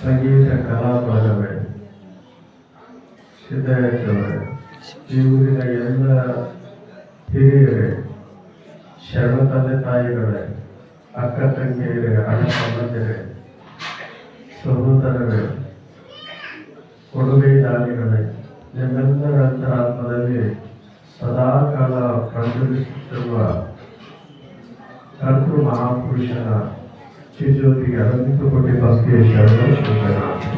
ಸಂಗೀತ ಕಲಾ ಬಳಗವೇ ಈ ಊರಿನ ಎಲ್ಲ ಹಿರಿಯರೇ ಶರಣ ತಂದೆ ತಾಯಿಗಳೇ, ಅಕ್ಕ ತಂಗಿಯರೇ, ಅಣ್ಣ ತಮ್ಮಂದಿರೇ, ಸಹೋದರರೇ, ಕೊಡುಗೆ ದಾನಿಗಳೇ, ನಿಮ್ಮೆಲ್ಲರ ಅಂತರಾತ್ಮದಲ್ಲಿ ಸದಾ ಕಾಲ ಪ್ರಜ್ವಲಿಸುತ್ತಿರುವ ಕರ್ತೃ ಮಹಾಪುರುಷನ ಶ್ರೀಜ್ಯೋತಿಗೆ ಅನಂತ ಕೋಟಿ ಭಕ್ತಿಯ ಶರಣ ಶುಭರಾತ್ರಿ.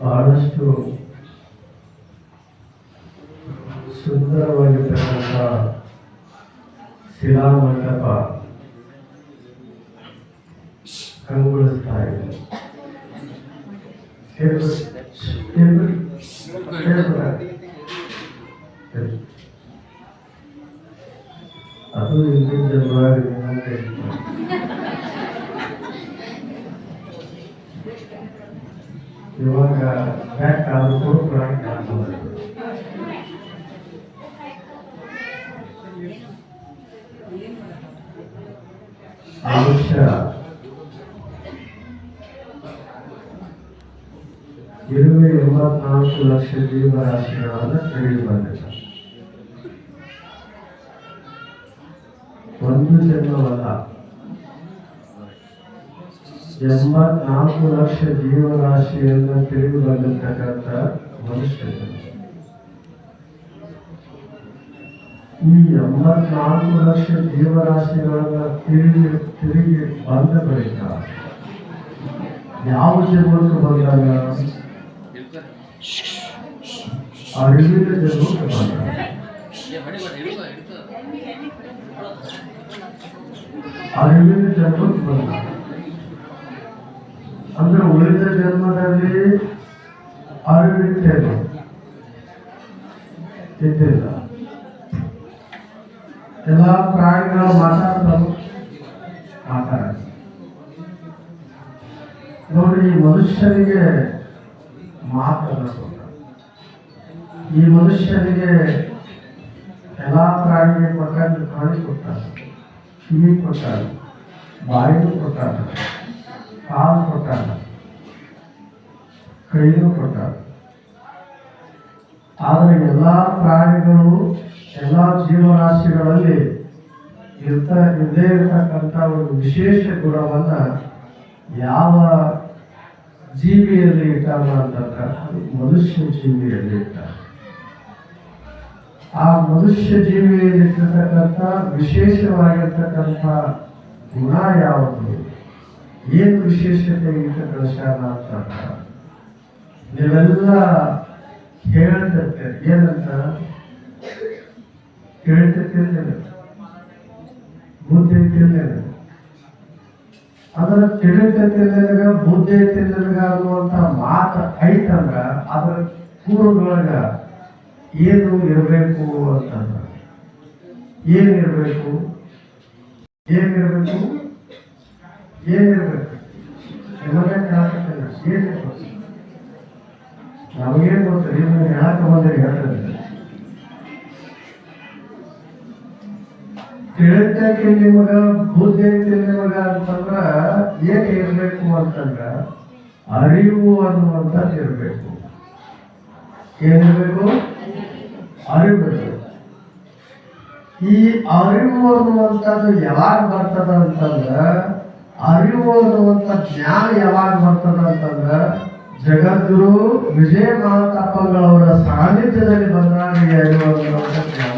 ಬಹಳಷ್ಟು ಸುಂದರವಾಗಿರ್ತಕ್ಕಂಥ ಶಿಲಾಮಂಟಪ ಕಂಗೊಳಿಸ್ತಾ ಇದೆ ಮನುಷ್ಯ ಇರುವೆ ಎಂಬತ್ನಾಲ್ಕು ಲಕ್ಷ ಜೀವರಾಶಿಗಳನ್ನು ತಿಳಿದು ಬಂದಿಲ್ಲ ಒಂದು ಜನ್ಮವಲ್ಲ. ಎಂಬತ್ನಾಲ್ಕು ಲಕ್ಷ ಜೀವರಾಶಿಯನ್ನು ತಿಳಿದು ಬಂದಿರ್ತಕ್ಕಂಥ ಮನುಷ್ಯ. ಈ ಎಂಬತ್ನಾಲ್ಕು ಲಕ್ಷ ಜೀವರಾಶಿಗಳನ್ನ ತಿರುಗಿ ತಿರುಗಿ ಬಂದ ಬಳಿಕ ಯಾವ ಜನ್ಮಕ್ಕೆ ಬಂದಾಗ ಅರಿವಿನ ಜನ್ಮಕ್ಕೆ ಬಂದಾಗ ಅರಿವಿನ ಜನ್ಮಕ್ಕೆ ಬಂದಾಗ ಅಂದ್ರೆ ಉಳಿದ ಜನ್ಮದಲ್ಲಿ ಅರಿವಿತ್ತೇನು ಇದ್ದಿಲ್ಲ ಎಲ್ಲ ಪ್ರಾಣಿಗಳು ಮಾತಾಡ್ತಾವೆ ಮಾತಾಡ ನೋಡಿ ಈ ಮನುಷ್ಯನಿಗೆ ಮಾತಾಡೋದು ಈ ಮನುಷ್ಯನಿಗೆ ಎಲ್ಲ ಪ್ರಾಣಿಗೆ ಪ್ರಕಾರ ಪ್ರಾಣಿ ಕೊಟ್ಟಾರ. ಕಿವಿ ಕೊಟ್ಟಾರ. ಬಾಯಿನೂ ಕೊಟ್ಟಾರ. ಕಾಲು ಕೊಟ್ಟಾರ. ಕೈನೂ ಕೊಟ್ಟಾರ. ಆದರೆ ಎಲ್ಲ ಪ್ರಾಣಿಗಳು ಎಲ್ಲ ಜೀವರಾಶಿಗಳಲ್ಲಿ ಇರ್ತ ಇದೇ ಇರತಕ್ಕಂಥ ಒಂದು ವಿಶೇಷ ಗುಣವನ್ನ ಯಾವ ಜೀವಿಯಲ್ಲಿ ಇಟ್ಟಲ್ಲ ಅಂತ ಮನುಷ್ಯ ಜೀವಿಯಲ್ಲಿ ಇಟ್ಟಾರೆ. ಆ ಮನುಷ್ಯ ಜೀವಿಯಲ್ಲಿ ಇಟ್ಟಿರ್ತಕ್ಕಂಥ ವಿಶೇಷವಾಗಿರ್ತಕ್ಕಂಥ ಗುಣ ಯಾವುದು? ಏನು ವಿಶೇಷತೆ ಇಟ್ಟ ಕಳಿಸ್ಯಾರ ಅಂತ ನೀವೆಲ್ಲ ಹೇಳ್ತಿರ್ತೀರಿ. ಏನಂತ? ಕೇಳ್ತಿರ್ತಿರ್ಲಿಲ್ಲ ಬುದ್ಧಿ ತಿರ್ಲಿಲ್ಲ ಅದರ ತಿಳಿತಿರ್ಲಿಲ್ಲ ಬುದ್ಧಿ ತಿರ್ಲಿಲ್ಲ ಅನ್ನುವಂತ ಮಾತು ಐತಂದ್ರ ಅದರ ಪೂರ್ವದೊಳಗ ಏನು ಇರಬೇಕು ಅಂತಂದ್ರ. ಏನಿರಬೇಕು ಏನಿರಬೇಕು ಏನಿರಬೇಕು ಕಾಣ್ತದೆ ಏನಿರಬೇಕು ನಮಗೇನು ಗೊತ್ತಿಲ್ಲ ನೀವು ಹೇಳಕ್ಕೆ ಬಂದ್ರೆ ಹೇಳ್ತಾರೆ ತಿಳಿತಕ್ಕೆ ನಿಮಗ, ಬುದ್ಧಿ ಐತಿ ನಿಮಗ ಅಂತಂದ್ರ ಏನ್ ಇರ್ಬೇಕು ಅಂತಂದ್ರ ಅರಿವು ಅನ್ನುವಂಥದ್ದು ಇರಬೇಕು. ಏನಿರ್ಬೇಕು ಅರಿವು ಈ ಅರಿವು ಅನ್ನುವಂಥದ್ದು ಯಾವಾಗ ಬರ್ತದ ಅಂತಂದ್ರ, ಅರಿವು ಅನ್ನುವಂಥ ಜ್ಞಾನ ಯಾವಾಗ ಬರ್ತದ ಅಂತಂದ್ರ, ಜಗದ್ಗುರು ವಿಜಯ ಮಹಾತಾಪಗಳವರ ಸಾನ್ನಿಧ್ಯದಲ್ಲಿ ಬಂದಾಗ ಅರಿವು ಅನ್ನುವಂಥ ಜ್ಞಾನ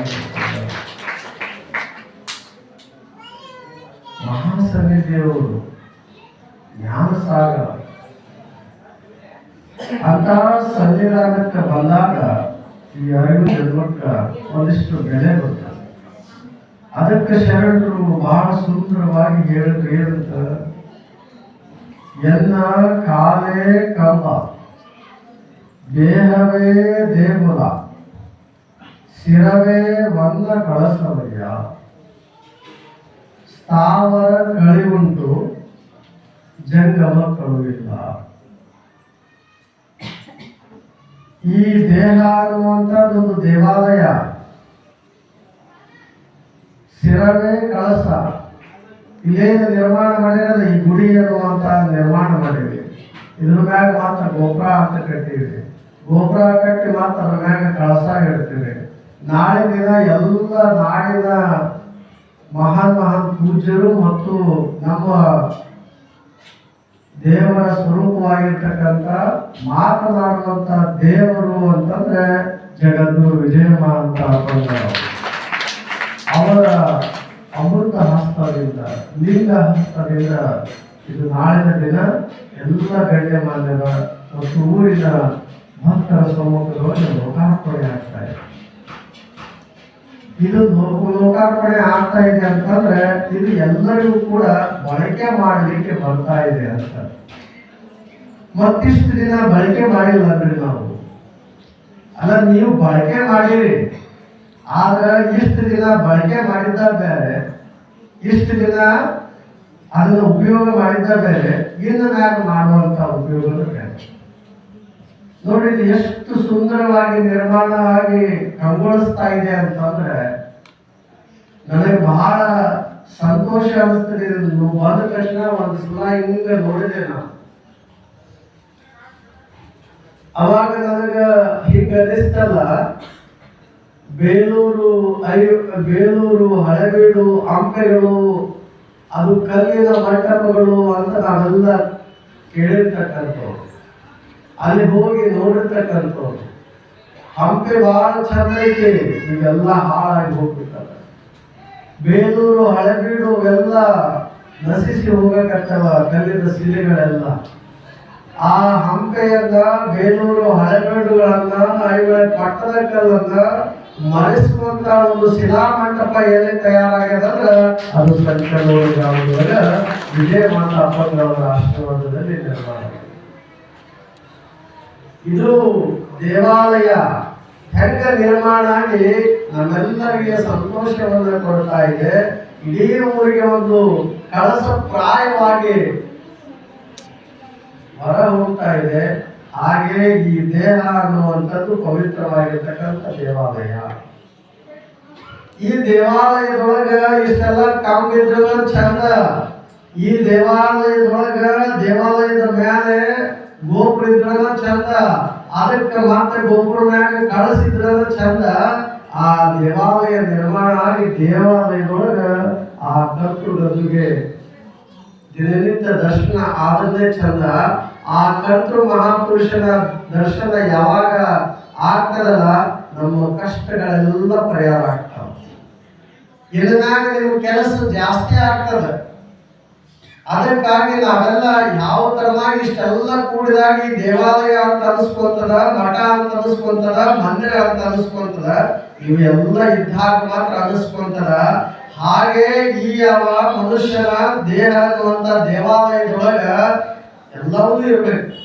ಬರ್ತದೆ. ಮಹಾಸನ್ನಿಧಿಯವರು ಸಾಗ? ಅಂತ ಸನ್ನಿಧಾನಕ್ಕೆ ಬಂದಾಗ ಈ ಅರಿವು ಜನ್ಮಕ್ಕೆ ಒಂದಿಷ್ಟು ಬೆಲೆ ಬರ್ತದೆ ಅದಕ್ಕೆ ಶರಣರು ಬಹಳ ಸುಂದರವಾಗಿ ಹೇಳಿದ್ರು, ಏನಂತ? ಎಲ್ಲ ಕಾಲೇ ಕಂಬ, ದೇಹವೇ ದೇಗುಲ, ಶಿರವೇ ಬಂದ ಕಳಸವಯ್ಯ. ಸ್ಥಾವರ ಕಳಿವುಂಟು ಜಂಗಮ ಕಳುವಿಲ್ಲ ಈ ದೇಹ ಅನ್ನುವಂಥದ್ದೊಂದು ದೇವಾಲಯ. ಶಿರವೇ ಕಳಸ. ಇಲ್ಲೇನು ನಿರ್ಮಾಣ ಮಾಡಿರೋದು ಈ ಗುಡಿ ಅನ್ನುವಂತ ನಿರ್ಮಾಣ ಮಾಡಿವಿ ಇದ್ರ ಮ್ಯಾಗ ಮಾತ್ರ ಗೋಪುರ ಅಂತ ಕಟ್ಟಿವಿ ಗೋಪುರ ಕಟ್ಟಿ ಮಾತ್ರ ಅದ್ರ ಮ್ಯಾಗ ಕಳಸ ಇಡ್ತೀವಿ. ನಾಳೆ ದಿನ ಎಲ್ಲ ನಾಡಿನ ಮಹಾನ್ ಮಹಾನ್ ಪೂಜ್ಯರು ಮತ್ತು ನಮ್ಮ ದೇವರ ಸ್ವರೂಪವಾಗಿರ್ತಕ್ಕಂಥ ಮಾತನಾಡುವಂತ ದೇವರು ಅಂತಂದ್ರೆ ಜಗದ್ಗುರು ವಿಜಯ ಮಹಾಂತ ಅವರ ಅಮೃತ ಹಸ್ತದಿಂದ ಲಿಂಗ ಹಸ್ತದಿಂದ ಇದು ನಾಳಿನ ದಿನ ಎಲ್ಲ ಗಣ್ಯಮಾನ್ಯರ ಮತ್ತು ಊರಿನ ಭಕ್ತರ ಸಮ್ಮುಖದೊಳಗೆ ಲೋಕಾರ್ಪಣೆ ಆಗ್ತಾ ಇದೆ. ಇದು ಲೋಕಾರ್ಪಣೆ ಆಗ್ತಾ ಇದೆ ಅಂತಂದ್ರೆ ಇದು ಎಲ್ಲರಿಗೂ ಕೂಡ ಬಳಕೆ ಮಾಡಲಿಕ್ಕೆ ಬರ್ತಾ ಇದೆ ಅಂತ. ಮತ್ತಿಷ್ಟು ದಿನ ಬಳಕೆ ಮಾಡಿಲ್ಲ ಅಂದ್ರೆ ನಾವು. ಅಲ್ಲ, ನೀವು ಬಳಕೆ ಮಾಡಿರಿ. ಆದ್ರೆ ಇಷ್ಟು ದಿನ ಬಳಕೆ ಮಾಡಿದ್ದ ಬೇರೆ, ಇಷ್ಟು ದಿನ ಅದನ್ನು ಉಪಯೋಗ ಮಾಡಿದ್ದ ಬೇರೆ, ಇನ್ನು ನಾನು ಮಾಡುವಂತ ಉಪಯೋಗ ಬೇರೆ. ನೋಡಿ ಎಷ್ಟು ಸುಂದರವಾಗಿ ನಿರ್ಮಾಣವಾಗಿ ಕಂಗೊಳಿಸ್ತಾ ಇದೆ ಅಂತಂದ್ರೆ, ನನಗೆ ಬಹಳ ಸಂತೋಷ ಅನಿಸ್ತದೆ. ಬಂದ ತಕ್ಷಣ ಒಂದು ಸಲ ಹಿಂಗ ನೋಡಿದೆ ನಾನು. ಅವಾಗ ನನಗ ಹಿಂಗ ಅನಿಸ್ತಲ್ಲ, ಬೇಲೂರು ಐ, ಬೇಲೂರು ಹಳೆಬೀಡು ಹಂಪೆಗಳು ಅದು ಕಲ್ಲಿನ ಮಂಟಪಗಳು ಅಂತ ನಾವೆಲ್ಲ ಕೇಳಿರ್ತಕ್ಕಂಥವ್ರು ಅಲ್ಲಿ ಹೋಗಿ ನೋಡಿರ್ತಕ್ಕಂಥವ್ರು. ಹಂಪೆ ಬಹಳ ಚಂದ ಐತೆ, ಇವೆಲ್ಲ ಹಾಳಾಗಿ ಹೋಗ್ಬಿಟ್ಟ ಬೇಲೂರು, ಹಳೆಬೀಡು ಎಲ್ಲ ನಶಿಸಿ ಹೋಗಕತ್ತವ ಕಲ್ಲಿನ ಶಿಲೆಗಳೆಲ್ಲ. ಆ ಹಂಪೆಯನ್ನ, ಬೇಲೂರು, ಹಳೆಬೀಡುಗಳನ್ನ ಐವಳ ಪಟ್ಟದ ಕಲ್ಲನ್ನ ಮರೆಸುವಂತ ಒಂದು ಶಿಲಾಮಂಟಪ ಎಲ್ಲಿ ತಯಾರಾಗ್ಯದಂದ್ರ ಅದು ಸಂಕನೂರು ವಿಜಯ ಮಾತಾ ಅಪ್ಪನವರ ಆಶೀರ್ವಾದದಲ್ಲಿ ನಿರ್ಮಾಣ. ಇದು ದೇವಾಲಯ ಹೆಂಗ ನಿರ್ಮಾಣ ಆಗಿ ನಮ್ಮೆಲ್ಲರಿಗೆ ಸಂತೋಷವನ್ನ ಕೊಡ್ತಾ ಇದೆ. ಇಡೀ ಊರಿಗೆ ಒಂದು ಕಳಸ ಪ್ರಾಯವಾಗಿ ಹೊರ ಹೋಗ್ತಾ ಇದೆ. ಹಾಗೆ ಈ ದೇಹ ಅನ್ನುವಂಥದ್ದು ಪವಿತ್ರವಾಗಿರ್ತಕ್ಕಂಥ ದೇವಾಲಯ. ಈ ದೇವಾಲಯದೊಳಗ ಇಷ್ಟೆಲ್ಲ ಕಾಮಿದ್ರೆಲ್ಲ ಚಂದ. ಈ ದೇವಾಲಯದೊಳಗ ದೇವಾಲಯದ ಮೇಲೆ ಗೋಪುರ ಇದ್ರಲ್ಲ ಚಂದ. ಅದಕ್ಕೆ ಮತ್ತೆ ಗೋಪುರ ಮ್ಯಾಗ ಕಳಸಿದ್ರಲ್ಲ ಚಂದ. ಆ ದೇವಾಲಯ ನಿರ್ಮಾಣ ಆಗಿ ದೇವಾಲಯದೊಳಗ ಆ ಕಟ್ಟು ಗದ್ದುಗೆ ದಿನನಿತ್ಯ ದರ್ಶನ ಆದದ್ದೇ ಚಂದ. ಆ ಕರ್ತೃ ಮಹಾಪುರುಷನ ದರ್ಶನ ಯಾವಾಗ ಆಗ್ತದಲ್ಲ, ನಮ್ಮ ಕಷ್ಟಗಳೆಲ್ಲ ಪರಿಹಾರ ಆಗ್ತಾವ. ಇದನ್ನಾಗ ನಿಮ್ಮ ಕೆಲಸ ಜಾಸ್ತಿ ಆಗ್ತದ. ಅದಕ್ಕಾಗಿ ನಾವೆಲ್ಲ ಯಾವ ತರನಾಗಿ ಇಷ್ಟೆಲ್ಲ ಕೂಡಿದಾಗಿ ದೇವಾಲಯ ಅಂತ ಅನಿಸ್ಕೊಂತದ, ಮಠ ಅಂತ ಅನಿಸ್ಕೊಂತದ, ಮಂದಿರ ಅಂತ ಅನಿಸ್ಕೊಂತದ, ಇವೆಲ್ಲ ಇದ್ದಾಗ ಮಾತ್ರ ಅನಿಸ್ಕೊಂತದ. ಹಾಗೆ ಈ ಯಾವ ಮನುಷ್ಯನ ದೇಹ ಅನ್ನುವಂತ ದೇವಾಲಯದೊಳಗ ಎಲ್ಲವೂ ಇರ್ಬೇಕು.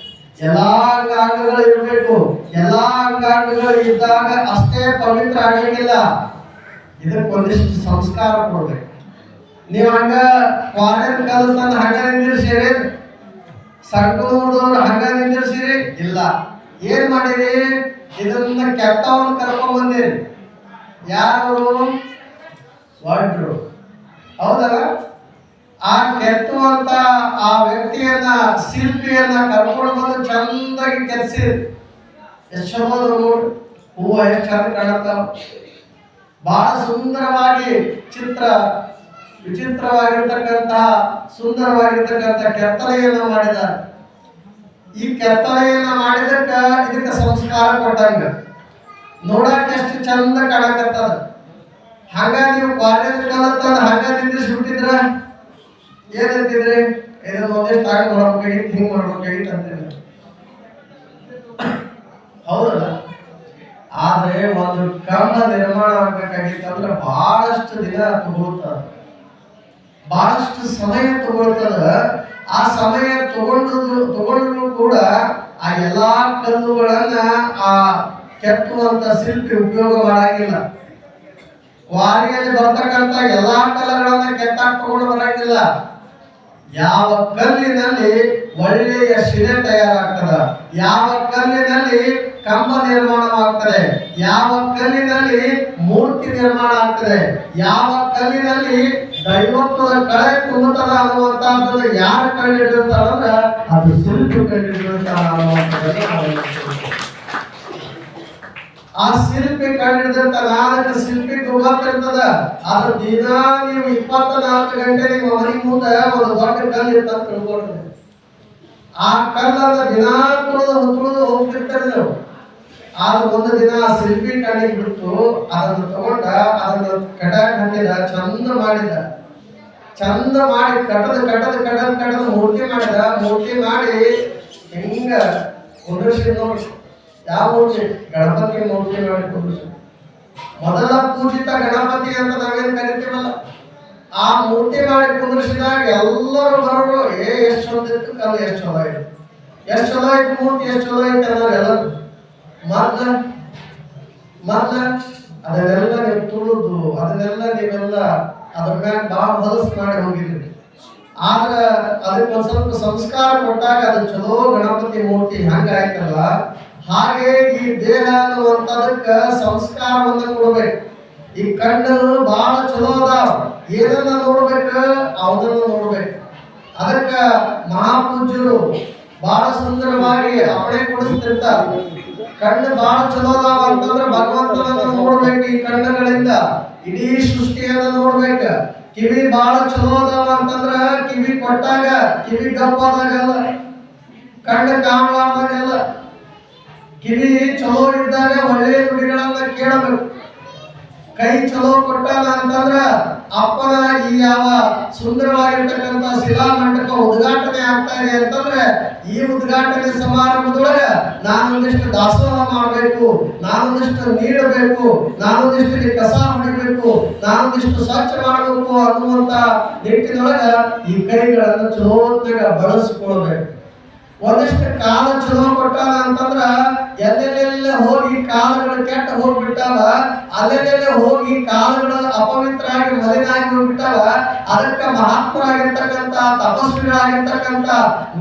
ಎಲ್ಲಾ ಅಂಗಾಂಗಗಳು ಇರಬೇಕು. ಎಲ್ಲಾ ಅಂಗಾಂಗಗಳು ಇದ್ದಾಗ ಅಷ್ಟೇ ಪವಿತ್ರ ಆಗಂಗಿಲ್ಲ ಇದಕ್ಕೊಂದಿಷ್ಟು ಸಂಸ್ಕಾರ ಕೊಡ್ಬೇಕು. ನೀವು ಹಂಗ ಫಾರಿನ್ ಕಲಿಸ್ತಾನ ಹಂಗ ನಿಂದಿರ್ಸಿರಿ? ಸಣ್ಣ ಹಂಗ ನಿಂದಿರ್ಸಿರಿ? ಇಲ್ಲ. ಏನ್ ಮಾಡಿರಿ? ಇದನ್ನ ಕೆಟ್ಟವನ್ನ ಕರ್ಕೊಂಡ್ ಬಂದಿರಿ. ಯಾರು ಒಡ್ರು ಹೌದಲ್ಲ ಆ ಕೆತ್ತುವಂತ ಆ ವ್ಯಕ್ತಿಯನ್ನ, ಶಿಲ್ಪಿಯನ್ನ ಕರ್ಕೊಂಡು ಬಂದು ಚಂದಾಗಿ ಕೆತ್ತಿಸಿರಿ ಎಷ್ಟು ಹೂವ ಎಷ್ಟು ಚಂದ ಕಾಣತ್ತಾವ. ಬಹಳ ಸುಂದರವಾಗಿ ಚಿತ್ರ ವಿಚಿತ್ರವಾಗಿರ್ತಕ್ಕಂತಹ, ಸುಂದರವಾಗಿರ್ತಕ್ಕಂಥ ಕೆತ್ತನೆಯನ್ನ ಮಾಡಿದ್ದಾರೆ. ಈ ಕೆತ್ತನೆಯನ್ನ ಮಾಡಿದಕ್ಕ ಇದಕ್ಕೆ ಸಂಸ್ಕಾರ ಕೊಟ್ಟಂಗ. ನೋಡಕ್ಕೆ ಎಷ್ಟು ಚಂದ ಕಾಣಕತ್ತದ. ಹಂಗ ನೀವು ಕಾಲೇಜ್ ಕಲತ್ತಂದ ಹಂಗ ನಿಂದ್ರಿಸಿ ಬಿಟ್ಟಿದ್ರ ಏನಂತಿದ್ರಿ? ಇದನ್ನ ಒಂದಿಷ್ಟು ಹಾಗೆ ಮಾಡ್ಬೇಕಾಗಿತ್ತು ಹಿಂಗ್ ಮಾಡ್ಬೇಕಾಗಿತ್ತು ಅಂತಿಲ್ಲ ಹೌದಲ್ಲ? ಆದ್ರೆ ಒಂದು ಕರ್ಮ ನಿರ್ಮಾಣ ಆಗ್ಬೇಕಾಗಿತ್ತು ಅಂದ್ರೆ ಬಹಳಷ್ಟು ದಿನ ತಗೊಳ್ತದ ಬಹಳಷ್ಟು ಸಮಯ ತಗೊಳ್ತದ. ಆ ಸಮಯ ತಗೊಂಡು ತಗೊಂಡ್ರು ಕೂಡ ಆ ಎಲ್ಲಾ ಕಲ್ಲುಗಳನ್ನ ಆ ಕೆತ್ತುವಂತ ಶಿಲ್ಪಿ ಉಪಯೋಗ ಮಾಡಂಗಿಲ್ಲ. ವಾರಿಯಲ್ಲಿ ಬರ್ತಕ್ಕಂತ ಎಲ್ಲಾ ಕಲ್ಲುಗಳನ್ನ ಕೆತ್ತಾಕ್ ತಗೊಂಡು ಬರಂಗಿಲ್ಲ. ಯಾವ ಕಲ್ಲಿನಲ್ಲಿ ಒಳ್ಳೆಯ ಶಿಲೆ ತಯಾರಾಗ್ತದ? ಯಾವ ಕಲ್ಲಿನಲ್ಲಿ ಕಂಬ ನಿರ್ಮಾಣವಾಗ್ತದೆ? ಯಾವ ಕಲ್ಲಿನಲ್ಲಿ ಮೂರ್ತಿ ನಿರ್ಮಾಣ ಆಗ್ತದೆ? ಯಾವ ಕಲ್ಲಿನಲ್ಲಿ ದೈವತ್ವದ ಕಳೆ ತುಂಬುತ್ತದ ಅನ್ನುವಂತಹದ್ದನ್ನ ಯಾರು ಹಿಡಿದಿರ್ತಾರ ಅಂದ್ರೆ ಅದು ಶಿಲ್ಪಿ ಕಂಡು ಹಿಡಿದಿರ್ತಾರ. ಆ ಶಿಲ್ಪಿ ಕಂಡಿಡಿದಿರ್ತಾನ ಅದಕ್ಕೆ ಶಿಲ್ಪಿ ಗೊತ್ತಿರ್ತದ ಅದು ದಿನ ನೀವು ಇಪ್ಪತ್ನಾಲ್ಕು ಗಂಟೆ ನಿಮ್ಮ ಮನೆ ಮುಂದೆ ಒಂದು ದೊಡ್ಡ ಕಲ್ಲು ತಿಳ್ಕೊಳ್ರಿ ಆ ಕಲ್ಲನ್ನ ದಿನ ತುಳಿದು ತುಳಿದು ಹೋಗ್ತಿರ್ತಾರೆ ನೀವು. ಆದ್ರೆ ಒಂದು ದಿನ ಆ ಶಿಲ್ಪಿ ಕಣ್ಣಿಗೆ ಬಿಟ್ಟು ಅದನ್ನು ತಗೊಂಡ ಅದನ್ನು ಕಟಾಕ್ ಹಾಕಿದ, ಚಂದ ಮಾಡಿದ. ಚಂದ ಮಾಡಿ ಕಟದ ಕಟದ ಕಟದ ಕಟದ ಮೂರ್ತಿ ಮಾಡಿದ. ಮೂರ್ತಿ ಮಾಡಿ ಹಿಂಗ ಕುಂದ್ರಿಸಿ ನೋಡಿ ಯಾವ ಮೂರ್ತಿ? ಗಣಪತಿ ಮೂರ್ತಿ ಮಾಡಿ ಕುಂದ್ರಿಸಿ ಮೊದಲ ಪೂಜಿತ ಗಣಪತಿ ಅಂತ ನಾವೇನು ಕರಿತೀವಲ್ಲ? ಆ ಮೂರ್ತಿ ಮಾಡಿ ಕುಂದ್ರಿಸಿದಾಗ ಎಲ್ಲರೂ ಬರೋರು, ಏ, ಎಷ್ಟು ಚಲೋ ಇತ್ತು ಕಲ್ಲು ಎಷ್ಟು ಚಲೋ ಆಯ್ತು. ಎಷ್ಟು ಚಲೋ ಆಯ್ತು ಮೂರ್ತಿ, ಎಷ್ಟು ಚಲೋ ಇತ್ತು ಅನ್ನೋರು ಎಲ್ಲರೂ. ಮೊದ್ಲ ಮೊದ್ಲ ಅದನ್ನೆಲ್ಲ ನೀವು ತುಳಿದು, ಅದನ್ನೆಲ್ಲ ನೀವೆಲ್ಲ ಅದ್ರ ಮ್ಯಾಗ ಭಾಳ ಹೊಲಸು ಮಾಡಿ ಹೋಗಿದ್ದೀರಿ. ಆದ್ರೆ ಅದಕ್ಕೆ ಒಂದ್ ಸ್ವಲ್ಪ ಸಂಸ್ಕಾರ ಕೊಟ್ಟಾಗ ಅದು ಚಲೋ ಗಣಪತಿ ಮೂರ್ತಿ ಹಂಗಾಯ್ತಲ್ಲ ಹಾಗೆ ಈ ದೇಹ ಅನ್ನುವಂಥದಕ್ಕ ಸಂಸ್ಕಾರವನ್ನ ಕೊಡ್ಬೇಕು. ಈ ಕಣ್ಣು ಬಹಳ ಚಲೋ ಅದಾವ ಏನನ್ನ ನೋಡ್ಬೇಕು ಅವನನ್ನ ನೋಡ್ಬೇಕು. ಅದಕ್ಕ ಮಹಾಪೂಜ್ಯರು ಬಹಳ ಸುಂದರವಾಗಿ ಅಪಣೆ ಕೊಡಿಸ್ತಿರ್ತಾರೆ. ಕಣ್ಣು ಬಹಳ ಚಲೋ ಅದಾವ ಅಂತಂದ್ರೆ ಭಗವಂತನನ್ನ ನೋಡ್ಬೇಕು ಈ ಕಣ್ಣುಗಳಿಂದ. ಇಡೀ ಸೃಷ್ಟಿಯನ್ನ ನೋಡ್ಬೇಕು. ಕಿವಿ ಬಹಳ ಚಲೋ ಅದಾವ ಅಂತಂದ್ರ ಕಿವಿ ಕೊಟ್ಟಾಗ, ಕಿವಿ ಗಪ್ಪಾದಾಗಲ್ಲ, ಕಣ್ಣು ಕಾಣಲಾರ್ದಾಗಲ್ಲ ಕಿವಿ ಚಲೋ ಇದ್ದಾಗ ಒಳ್ಳೆಯ ನುಡಿಗಳನ್ನ ಕೇಳಬೇಕು. ಕೈ ಚಲೋ ಕೊಟ್ಟಾನ ಅಂತಂದ್ರ ಅಪ್ಪನ ಈ ಯಾವ ಸುಂದರವಾಗಿರ್ತಕ್ಕಂಥ ಶಿಲಾ ಮಂಟಪ ಉದ್ಘಾಟನೆ ಆಗ್ತಾ ಇದೆ ಅಂತಂದ್ರೆ ಈ ಉದ್ಘಾಟನೆ ಸಮಾರಂಭದೊಳಗ ನಾನೊಂದಿಷ್ಟು ದಾಸೋಹ ಮಾಡಬೇಕು, ನಾನೊಂದಿಷ್ಟು ನೀಡಬೇಕು ನಾನೊಂದಿಷ್ಟು ಕಸ ಹೊಡಿಬೇಕು ನಾನೊಂದಿಷ್ಟು ಸ್ವಚ್ಛ ಮಾಡಬೇಕು ಅನ್ನುವಂತ ನಿಟ್ಟಿನೊಳಗ ಈ ಕೈಗಳನ್ನು ಚಲೋತ್ತಾಗ ಬಳಸ್ಕೊಳ್ಬೇಕು ಒಂದಿಷ್ಟು ಕಾಲ ಚಲೋ ಕೊಟ್ಟಾನ ಅಂತಂದ್ರ ಎಲ್ಲೆಲ್ಲೆಲ್ಲ ಹೋಗಿ ಕಾಲಗಳು ಕೆಟ್ಟ ಹೋಗ್ಬಿಟ್ಟಾವ, ಅಲ್ಲೆಲ್ಲೆಲ್ಲ ಹೋಗಿ ಕಾಲಗಳು ಅಪವಿತ್ರ ಆಗಿ ಮಲಿನಾಗಿ ಹೋಗ್ಬಿಟ್ಟಾವ, ಅದಕ್ಕ ತಪಸ್ವಿಗಳಾಗಿರ್ತಕ್ಕಂತ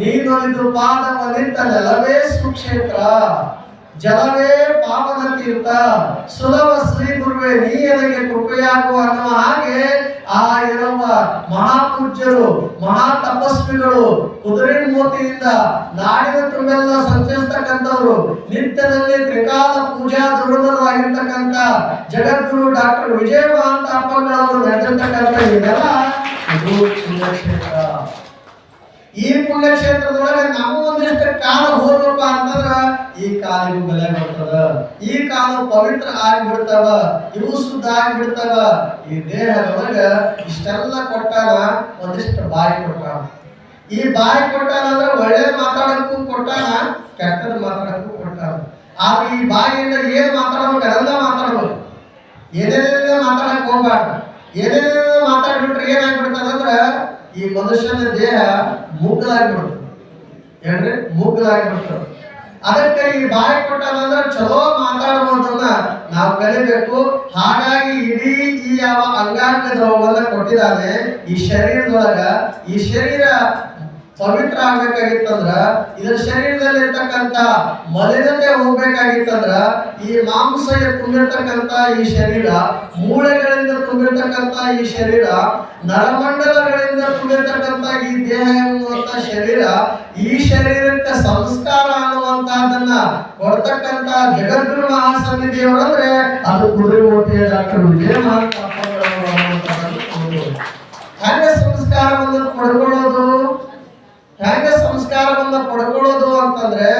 ನೀನು ಇದು ಪಾದವ ನಿಂತ ನೆಲವೇ ಸುಕ್ಷೇತ್ರ. ಜಲವೇ ಪಾವನ ತೀರ್ಥ ಸುಲಭ ಶ್ರೀ ಗುರುವೆ, ನೀ ನನಗೆ ಕೃಪೆಯಾಗುವ ಅನ್ನುವ ಹಾಗೆ ಆ ಇರುವ ಮಹಾಪೂಜ್ಯರು ಮಹಾ ತಪಸ್ವಿಗಳು ಕುದುರೆ ಮೂರ್ತಿಯಿಂದ ನಾಡಿನ ತುಂಬೆಲ್ಲ ಸಂಚರಿಸ್ತಕ್ಕಂಥವ್ರು, ನಿತ್ಯದಲ್ಲಿ ತ್ರಿಕಾಲ ಪೂಜಾ ದುರುಳರಾಗಿರ್ತಕ್ಕಂಥ ಜಗದ್ಗುರು ಡಾಕ್ಟರ್ ವಿಜಯ ಮಹಾಂತ ಅಪ್ಪಗಳವರು ನಡೆದಿರ್ತಕ್ಕಂಥ ಇದೆಲ್ಲ. ಈ ಪುಣ್ಯಕ್ಷೇತ್ರದೊಳಗೆ ನಾವು ಒಂದಿಷ್ಟು ಕಾಲ ಹೋದ್ರಪ್ಪ ಅಂತಂದ್ರ ಈ ಕಾಲಿಗೆ ಬೆಲೆ ಬರ್ತದ, ಈ ಕಾಲ ಪವಿತ್ರ ಆಗ್ಬಿಡ್ತಾವ, ಇವು ಶುದ್ಧ ಆಗ್ಬಿಡ್ತಾವ, ಈ ದೇಹದೊಳಗ ಇಷ್ಟೆಲ್ಲ ಕೊಟ್ಟಾನ ಒಂದಿಷ್ಟು ಬಾಯಿ ಕೊಟ್ಟಾನ. ಈ ಬಾಯಿ ಕೊಟ್ಟಾನ ಅಂದ್ರೆ ಒಳ್ಳೇದ್ ಮಾತಾಡಕ್ಕೂ ಕೊಟ್ಟಾನ, ಕೆಟ್ಟದ್ ಮಾತಾಡಕ್ಕೂ ಕೊಟ್ಟಾನ. ಆದ್ರೆ ಈ ಬಾಯಿಯಿಂದ ಏನ್ ಮಾತಾಡಬೇಕು ಅದೆಲ್ಲ ಮಾತಾಡ್ಬೋದು. ಏನೇನೇ ಮಾತಾಡಕ್ ಹೋಗ್ಬಾರ್ದು. ಏನೇನೆಲ್ಲ ಮಾತಾಡ್ಬಿಟ್ರೆ ಏನಾಗ್ಬಿಡ್ತದಂದ್ರ ಈ ಮನುಷ್ಯನ ದೇಹ ಮುಗ್ಗಲಾಗ್ಬಿಡ್ತದೆ ಏನ್ರಿ? ಮುಗ್ಗಲಾಗ್ಬಿಡ್ತದೆ. ಅದಕ್ಕೆ ಈ ಬಾಯಿ ಕೊಟ್ಟಾನಂದ್ರೆ ಚಲೋ ಮಾತಾಡುವುದನ್ನ ನಾವು ಕಲಿಬೇಕು. ಹಾಗಾಗಿ ಇಡೀ ಈ ಯಾವ ಅಂಗಾಂಗ ದ್ರವವನ್ನ ಕೊಟ್ಟಿದ್ದಾನೆ ಈ ಶರೀರದೊಳಗ. ಈ ಶರೀರ ಪವಿತ್ರ ಆಗ್ಬೇಕಾಗಿತ್ತಂದ್ರ, ಇದರ ಶರೀರದಲ್ಲಿ ಇರ್ತಕ್ಕಂತ ಮಲಿನತೆ ಹೋಗ್ಬೇಕಾಗಿತ್ತಂದ್ರ, ಈ ಮಾಂಸ ತುಂಬಿರ್ತಕ್ಕಂತ ಈ ಶರೀರ, ಮೂಳೆಗಳಿಂದ ತುಂಬಿರ್ತಕ್ಕಂತ ಈ ಶರೀರ, ನರಮಂಡಲಗಳಿಂದ ತುಂಬಿರ್ತಕ್ಕಂತ ಈ ದೇಹ ಎನ್ನುವಂತ ಶರೀರ, ಈ ಶರೀರಕ್ಕೆ ಸಂಸ್ಕಾರ ಅನ್ನುವಂತಹದನ್ನ ಕೊಡ್ತಕ್ಕಂತ ಜಗದ್ಗುರು ಮಹಾಸನ್ನಿಧಿಯವರಂದ್ರೆ ಅದು ಕುದುರೆಮೂರ್ತಿಯ ಡಾಕ್ಟರ್ ವಿಜಯ ಮಹಾಂತ ಅಪ್ಪಗಳವರು ಅನ್ನುವಂಥದ್ದನ್ನು ನೋಡ್ಬೋದು. ಸಂಸ್ಕಾರವನ್ನು ಪಡ್ಕೊಳ್ಳೋದು ಹೆಂಗೆ ಸಂಸ್ಕಾರವನ್ನ ಪಡ್ಕೊಳ್ಳೋದು ಅಂತಂದ್ರೆ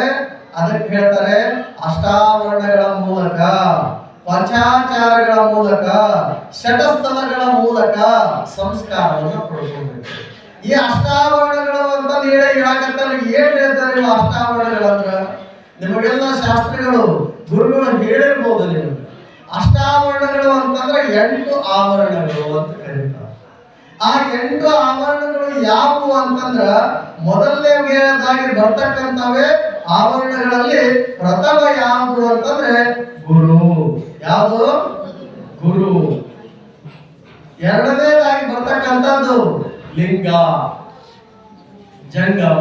ಅದಕ್ಕೆ ಹೇಳ್ತಾರೆ ಅಷ್ಟಾವರಣಗಳ ಮೂಲಕ, ಪಂಚಾಚಾರಗಳ ಮೂಲಕ ಷಟಸ್ಥಲಗಳ ಮೂಲಕ ಸಂಸ್ಕಾರವನ್ನು ಪಡ್ಕೊಳ್ಬೇಕು ಈ ಅಷ್ಟಾವರಣಗಳು ಅಂತ ಹೇಳಿ ಹೇಳಕತ್ತಾರೆ, ಏನ್ ಹೇಳ್ತಾರೆ ಇವು ಅಷ್ಟಾವರಣಗಳಂದ್ರ ನಿಮಗೆಲ್ಲ ಶಾಸ್ತ್ರಿಗಳು, ಗುರುಗಳು ಹೇಳಿರ್ಬೋದು ನಿಮಗೆ. ಅಷ್ಟಾವರಣಗಳು ಅಂತಂದ್ರೆ ಎಂಟು ಆವರಣಗಳು ಅಂತ ಕರೀತಾರೆ. ಆ ಎಂಟು ಆವರಣಗಳು ಯಾವುವು ಅಂತಂದ್ರ ಮೊದಲನೇದಾಗಿ ಬರ್ತಕ್ಕಂಥವೇ ಆವರಣಗಳಲ್ಲಿ ಪ್ರಥಮ ಯಾವುದು ಅಂತಂದ್ರೆ ಗುರು. ಯಾವುದು? ಗುರು. ಎರಡನೇದಾಗಿ ಬರ್ತಕ್ಕಂಥದ್ದು ಲಿಂಗ. ಜಂಗಮ.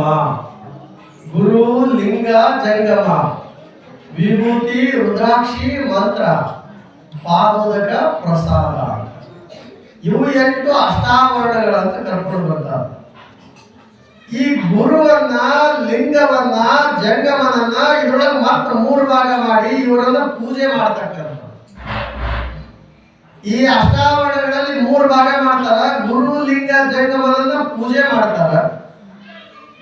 ಗುರು, ಲಿಂಗ, ಜಂಗಮ. ವಿಭೂತಿ, ರುದ್ರಾಕ್ಷಿ, ಮಂತ್ರ. ಪಾದೋದಕ ಪ್ರಸಾದ. ಇವು ಎಂಟು ಅಷ್ಟಾವರಣಗಳಂತ ಕರ್ಕೊಂಡು ಬರ್ತಾರೆ ಈ ಗುರುವನ್ನ, ಲಿಂಗವನ್ನ, ಜಂಗಮನನ್ನ ಇದ್ರೊಳಗೆ ಮಾತ್ರ ಮೂರು ಭಾಗ ಮಾಡಿ ಇವರನ್ನ ಪೂಜೆ ಮಾಡ್ತಕ್ಕಂಥ ಈ ಅಷ್ಟಾವರಣಗಳಲ್ಲಿ ಮೂರು ಭಾಗ ಮಾಡ್ತಾರ, ಗುರು, ಲಿಂಗ, ಜಂಗಮನನ್ನ ಪೂಜೆ ಮಾಡ್ತಾರ.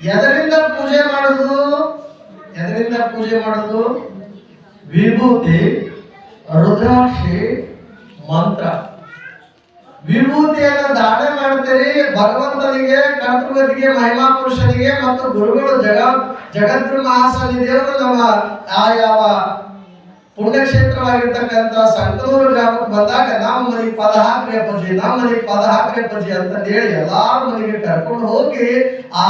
ಎದರಿಂದ ಪೂಜೆ ಮಾಡುದು? ಎದರಿಂದ ಪೂಜೆ ಮಾಡುದು? ವಿಭೂತಿ, ರುದ್ರಾಕ್ಷಿ, ಮಂತ್ರ. ವಿಭೂತಿಯನ್ನು ದಾನ ಮಾಡ್ತೀರಿ ಭಗವಂತನಿಗೆ ಕರ್ತೃಗತಿಗೆ ಮಹಿಮಾ ಪುರುಷನಿಗೆ ಮತ್ತು ಗುರುಗಳು ಜಗ, ಜಗದ್ಗುರು ಮಹಾಸನಿ ದೇವರು ನಮ್ಮ, ಆ ಯಾವ ಪುಣ್ಯಕ್ಷೇತ್ರವಾಗಿರ್ತಕ್ಕಂಥ ಸಂಕನೂರು ಗ್ರಾಮಕ್ಕೆ ಬಂದಾಗ ನಮ್ಮ ಮನೆಗೆ ಪದ ಹಾಕ್ರೆ ಪಜಿ ನಮ್ಮ ಮನೆಗೆ ಪದ ಹಾಕ್ರೆ ಪಜಿ ಅಂತ ಹೇಳಿ ಎಲ್ಲಾರ ಮನೆಗೆ ಕರ್ಕೊಂಡು ಹೋಗಿ ಆ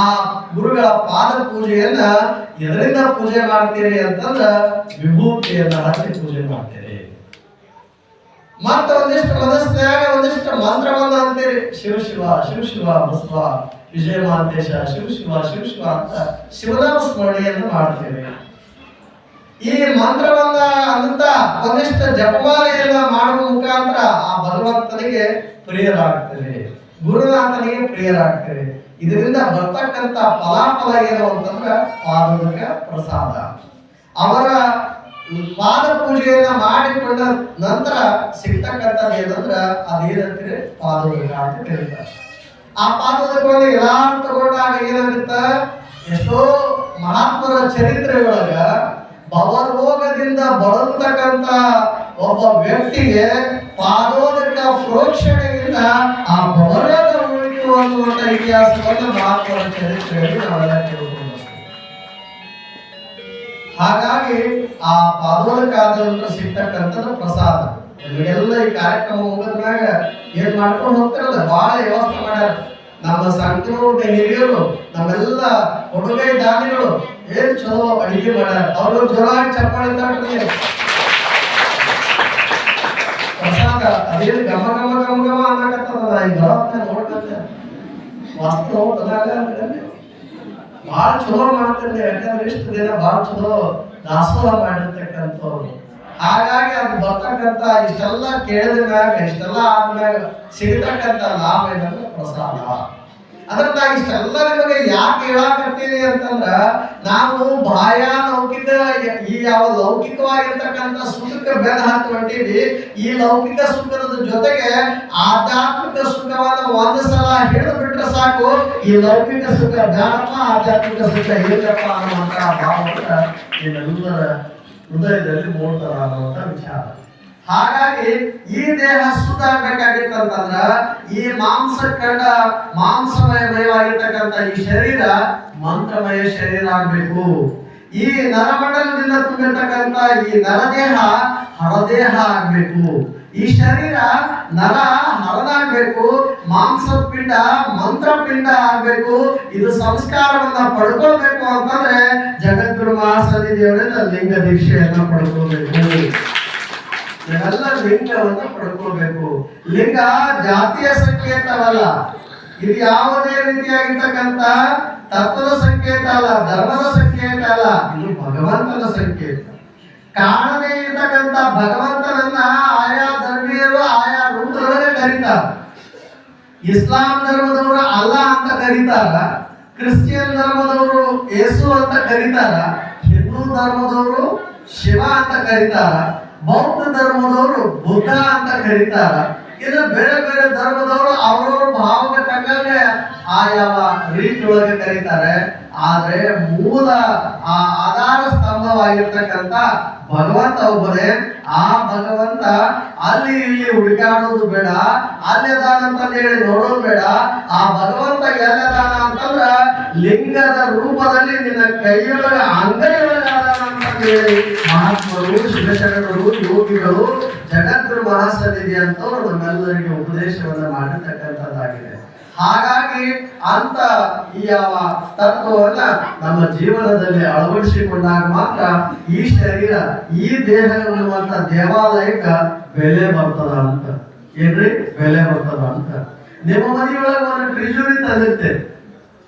ಗುರುಗಳ ಪಾದ ಪೂಜೆಯನ್ನ ಎದರಿಂದ ಪೂಜೆ ಮಾಡ್ತೀರಿ ಅಂತಂದ್ರ ವಿಭೂತಿಯನ್ನ ಹಚ್ಚಿ ಪೂಜೆ ಮಾಡ್ತೀರಿ. ಮತ್ತ ಒಂದಿಷ್ಟು ಮನಸ್ಸಿನಾಗ ಒಂದಿಷ್ಟು ಮಂತ್ರವನ್ನ ಅಂತೀರಿ. ಶಿವ ಶಿವ ಶಿವ ಶಿವ, ಬಸವ ವಿಜಯ ಮಹಾಂತೇಶ ಶಿವ ಶಿವ ಶಿವ ಶಿವ ಅಂತ ಶಿವನಾಮ ಸ್ಮರಣೆಯನ್ನು ಮಾಡ್ತೇವೆ. ಈ ಮಂತ್ರವನ್ನ ಅಂತ ಒಂದಿಷ್ಟು ಜಪಮಾಲೆಯನ್ನ ಮಾಡುವ ಮುಖಾಂತರ ಆ ಭಗವಂತನಿಗೆ ಪ್ರಿಯರಾಗ್ತದೆ ಗುರುನಾಥನಿಗೆ ಪ್ರಿಯರಾಗ್ತದೆ ಇದರಿಂದ ಬರ್ತಕ್ಕಂತ ಫಲಾಫಲ ಏನು ಅಂತಂದ್ರೆ ಪಾದಕ ಪ್ರಸಾದ. ಅವರ ಪಾದ ಪೂಜೆಯನ್ನ ಮಾಡಿಕೊಂಡ ನಂತರ ಸಿಗ್ತಕ್ಕಂಥದ್ದು ಏನಂದ್ರ ಅದೇನಂತೀರಿ ಪಾದೋದಕ ಅಂತ ಕರೀತಾರೆ. ಆ ಪಾದೋದಕವನ್ನು ಎಲ್ಲಾರು ತಗೊಂಡಾಗ ಏನಾಗುತ್ತ ಎಷ್ಟೋ ಮಹಾತ್ಮರ ಚರಿತ್ರೆಯೊಳಗ ಭವರೋಗದಿಂದ ಬಳಲ್ತಕ್ಕಂತ ಒಬ್ಬ ವ್ಯಕ್ತಿಗೆ ಪಾದೋದಕ ಪ್ರೋಕ್ಷಣೆಯಿಂದ ಆ ಭವರೋಗ ಉಳಿತು ಅನ್ನುವಂಥ ಇತಿಹಾಸವನ್ನು ಮಹಾತ್ಮರ ಚರಿತ್ರೆಯಲ್ಲಿ ತಿಳ್ಕೊಂಡು ಹಾಗಾಗಿ ಆ ಪಾದೋದಕಾದಂತ ಸಿಗ್ತಕ್ಕಂಥದ್ದು ಪ್ರಸಾದ. ಎಲ್ಲ ಈ ಕಾರ್ಯಕ್ರಮ ಮುಗಿದ್ಮ್ಯಾಗ ಏನ್ ಮಾಡ್ಕೊಂಡು ಹೋಗ್ತಿರಲ್ಲ ಬಹಳ ವ್ಯವಸ್ಥೆ ಮಾಡ್ಯಾರ. ನಮ್ಮ ಸಂಕನೂರು ಹಿರಿಯರು ನಮ್ಮೆಲ್ಲ ಉಡುಗೆ ದಾನಿಗಳು ಏನ್ ಚಲೋ ಅಡಿಗೆ ಮಾಡ್ಯಾರ. ಅವ್ರ ಜೋರಾಗಿ ಚಪ್ಪಾಳೆ ಪ್ರಸಾದ, ಅದೇನು ಗಮ ಗಮ ಗಮ ಗಮ ಅನ್ನಕತ್ತದ ಈಗ ನೋಡ್ಕಂತ ವಾಸ್ತವ ಭಾಳ ಚಲೋ ಮಾಡ್ತಾರೆ ಯಾಕಂದ್ರೆ ಇಷ್ಟು ದಿನ ಭಾಳ ಚಲೋ ದಾಸೋಹ ಮಾಡಿರ್ತಕ್ಕಂಥವ್ರು. ಹಾಗಾಗಿ ಅದು ಬರ್ತಕ್ಕಂಥ ಇಷ್ಟೆಲ್ಲ ಕೇಳಿದ ಮ್ಯಾಗ, ಇಷ್ಟೆಲ್ಲ ಆದ್ಮ್ಯಾಗ ಸಿಗತಕ್ಕಂಥ ಲಾಭ ಏನಂದ್ರೆ ಪ್ರಸಾದ. ಅದರಿಂದ ಇಷ್ಟೆಲ್ಲ ನಿಮಗೆ ಯಾಕೆ ಹೇಳಾಕತ್ತೀನಿ ಅಂತಂದ್ರ, ನಾವು ಬಾಯ ಲೌಕಿಕ, ಈ ಯಾವ ಲೌಕಿಕವಾಗಿರ್ತಕ್ಕಂಥ ಸುಖಕ್ಕೆ ಬೆಲೆ ಹಾಕಿ ಈ ಲೌಕಿಕ ಸುಖದ ಜೊತೆಗೆ ಆಧ್ಯಾತ್ಮಿಕ ಸುಖವನ್ನ ಒಂದು ಸಲ ಹಿಡಿದು ಬಿಟ್ರೆ ಸಾಕು, ಈ ಲೌಕಿಕ ಸುಖ ಬೇಡಪ್ಪ ಆಧ್ಯಾತ್ಮಿಕ ಸುಖ ಇಲ್ಲಪ್ಪ ಅನ್ನುವಂತಹ ಭಾವವನ್ನು ಹೃದಯದಲ್ಲಿ ಮೂಡ್ತಾರ ಅನ್ನುವಂತ ವಿಚಾರ. ಹಾಗಾಗಿ ಈ ದೇಹ ಶುದ್ಧ ಆಗ್ಬೇಕಾಗಿತ್ತಂತಂದ್ರ ಈ ಮಾಂಸ ಕಂಡ ಮಾಂಸಮಯಮಯವಾಗಿರ್ತಕ್ಕಂಥ ಈ ಶರೀರ ಮಂತ್ರಮಯ ಶರೀರ ಆಗ್ಬೇಕು. ಈ ನರಮಂಡಲದಿಂದ ತುಂಬಿರ್ತಕ್ಕಂಥ ಈ ನರದೇಹ ಹರದೇಹ ಆಗ್ಬೇಕು. ಈ ಶರೀರ ನರ ಹರದಾಗ್ಬೇಕು ಮಾಂಸ ಪಿಂಡ ಮಂತ್ರ ಪಿಂಡ ಆಗ್ಬೇಕು. ಇದು ಸಂಸ್ಕಾರವನ್ನ ಪಡ್ಕೊಳ್ಬೇಕು ಅಂತಂದ್ರೆ ಜಗದ್ಗುರು ಮಹಾಸತಿ ದೇವರಿಂದ ಲಿಂಗ ದೀಕ್ಷೆಯನ್ನ ಪಡ್ಕೊಳ್ಬೇಕು. ಇವೆಲ್ಲ ಲಿಂಗವನ್ನು ಪಡ್ಕೊಳ್ಬೇಕು ಲಿಂಗ ಜಾತಿಯ ಸಂಕೇತವಲ್ಲ. ಇದು ಯಾವುದೇ ರೀತಿಯಾಗಿರ್ತಕ್ಕಂಥ ತತ್ವದ ಸಂಕೇತ ಅಲ್ಲ, ಧರ್ಮದ ಸಂಕೇತ ಅಲ್ಲ, ಇದು ಭಗವಂತನ ಸಂಕೇತ. ಕಾಣದೇ ಇರತಕ್ಕಂತ ಭಗವಂತನನ್ನ ಆಯಾ ಧರ್ಮೀಯರು ಆಯಾ ರೂಪದೊಳಗೆ ಕರೀತಾರೆ. ಇಸ್ಲಾಂ ಧರ್ಮದವರು ಅಲ್ಲ ಅಂತ ಕರೀತಾರ, ಕ್ರಿಶ್ಚಿಯನ್ ಧರ್ಮದವರು ಯೇಸು ಅಂತ ಕರೀತಾರ, ಹಿಂದೂ ಧರ್ಮದವರು ಶಿವ ಅಂತ ಕರೀತಾರ ಬೌದ್ಧ ಧರ್ಮದವರು ಬುದ್ಧ ಅಂತ ಕರೀತಾರ. ಇನ್ನು ಬೇರೆ ಬೇರೆ ಧರ್ಮದವರು ಅವರವ್ರ ಭಾವಕ್ಕೆ ತಕ್ಕಂಗೆ ಆಯಾವ ಯಾವ ರೀತಿ ಒಳಗೆ ಕರೀತಾರೆ. ಆದ್ರೆ ಮೂಲ ಆ ಆಧಾರ ಸ್ತಂಭವಾಗಿರ್ತಕ್ಕಂಥ ಭಗವಂತ ಒಬ್ಬನೇ. ಆ ಭಗವಂತ ಅಲ್ಲಿ ಇಲ್ಲಿ ಹುಡುಕಾಡೋದು ಬೇಡ ಅಲ್ಲಿದಾನಂತ ಹೇಳಿ ನೋಡೋದು ಬೇಡ. ಆ ಭಗವಂತ ಎಲ್ಲದಾನ ಅಂತಂದ್ರ ಲಿಂಗದ ರೂಪದಲ್ಲಿ ನಿನ್ನ ಕೈಯೊಳಗ ಅಂಗೈಯೊಳಗ ಹೇಳಿ. ಮಹಾತ್ಮರು, ಶಿವಶರಣರು, ಯೋಗಿಗಳು ಜಗದ್ರ ಮಹಾಸನ್ನಿಧಿ ಅಂತವ್ರು ನಮ್ಮೆಲ್ಲರಿಗೆ ಉಪದೇಶವನ್ನ ಮಾಡಿರ್ತಕ್ಕಂಥದ್ದಾಗಿದೆ. ಹಾಗಾಗಿ ಅಂತ ಈ ಯಾವ ತತ್ವವನ್ನ ನಮ್ಮ ಜೀವನದಲ್ಲಿ ಅಳವಡಿಸಿಕೊಂಡಾಗ ಮಾತ್ರ ಈ ಶರೀರ, ಈ ದೇಹ ಎನ್ನುವಂತ ದೇವಾಲಯಕ್ಕ ಬೆಲೆ ಬರ್ತದ ಅಂತ. ಏನ್ರಿ? ಬೆಲೆ ಬರ್ತದ ಅಂತ. ನಿಮ್ಮ ಮನೆಯೊಳಗೆ ಒಂದು ಟ್ರಿಜುರಿ ತಂದಿರ್ತೆ.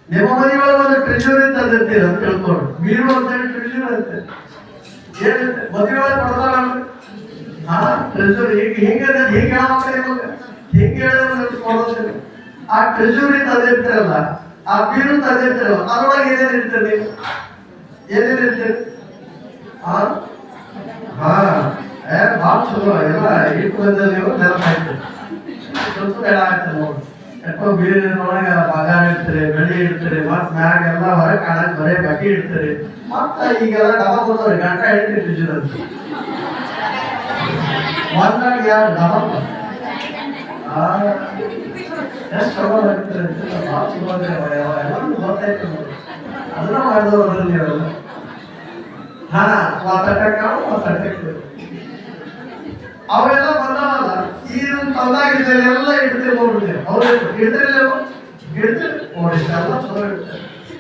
ನಿಮ್ಮ ಮನೆಯೊಳಗೆ ಒಂದು ಟ್ರಿಜುರಿ ತಂದಿರ್ತೀರ ಅಂತ ತಿಳ್ಕೊಂಡು. ಬೀರು ಅಂತ ಹೇಳಿ ಟ್ರಿಜುರಿ ಅಂತೆ. ಏನು ಮದುವೆ ಒಳಗೆ ಕೊಡ್ತಾರ ಹಾ ಟ್ರೆಜರಿ ಹಿಂಗೆ ಹಿಂಗೆ ಹೇಳ್ಬೇಕ್ರಿ ನಿಮಗೆ ಹಿಂಗೆ ಹೇಳಿದ್ರೆ ಆ ಟ್ರೆಜರಿ ತಂದಿರ್ತಾರಲ್ಲ ಆ ಬೀರು ತಂದಿರ್ತಾರಲ್ಲ ಅದ್ರೊಳಗೆ ಏನೇನು ಇರ್ತೀರಿ ನೀವು ಏನೇನು ಇರ್ತೀರಿ ಹಾ ಹಾ ಭಾಳ ಚಲೋ, ಎಲ್ಲ ಇಟ್ಕೊಂಡಲ್ಲಿ ನೀವು ನೆನಪಾಯ್ತು ಸ್ವಲ್ಪ ಬೇಡ ಆಗ್ತದೆ ನೋಡಿ. ಯಾಕೋ ಬೀರಿನೊಳಗೆ ಬಂಗಾರ ಇಡ್ತಾರೆ, ಬೆಳ್ಳಿ ಇಡ್ತಾರೆ, ಮತ್ತ್ ಮ್ಯಾಗ ಎಲ್ಲ ಹೊರಗೆ ಕಾಣಕ್ ಬರೇ ಬಟ್ಟಿ ಇಡ್ತಾರೆ. ಮತ್ತ ಈಗೆಲ್ಲ ಡಬ ಬರ್ತಾವ್ರಿ ಗಂಟ ಫ್ರಿಜ್ ಅಂತ ಒಂದ್ರಾಗ ಯಾರು ಡಬ ನೋಡಿ ಅದನ್ನ ಅವೆಲ್ಲ ಬಂದವಲ್ಲ, ಈ ತಂದಾಗಿದ್ದಲ್ಲಿ ಎಲ್ಲ ಇಡ್ತೀರಿ ನೋಡ್ಬಿಡ್ತೀವಿ ಅವ್ರು ಇಡ್ತಿರ್ಲಿ ಇಡ್ತೀರಿ ಇಷ್ಟೆಲ್ಲ ಚಲೋ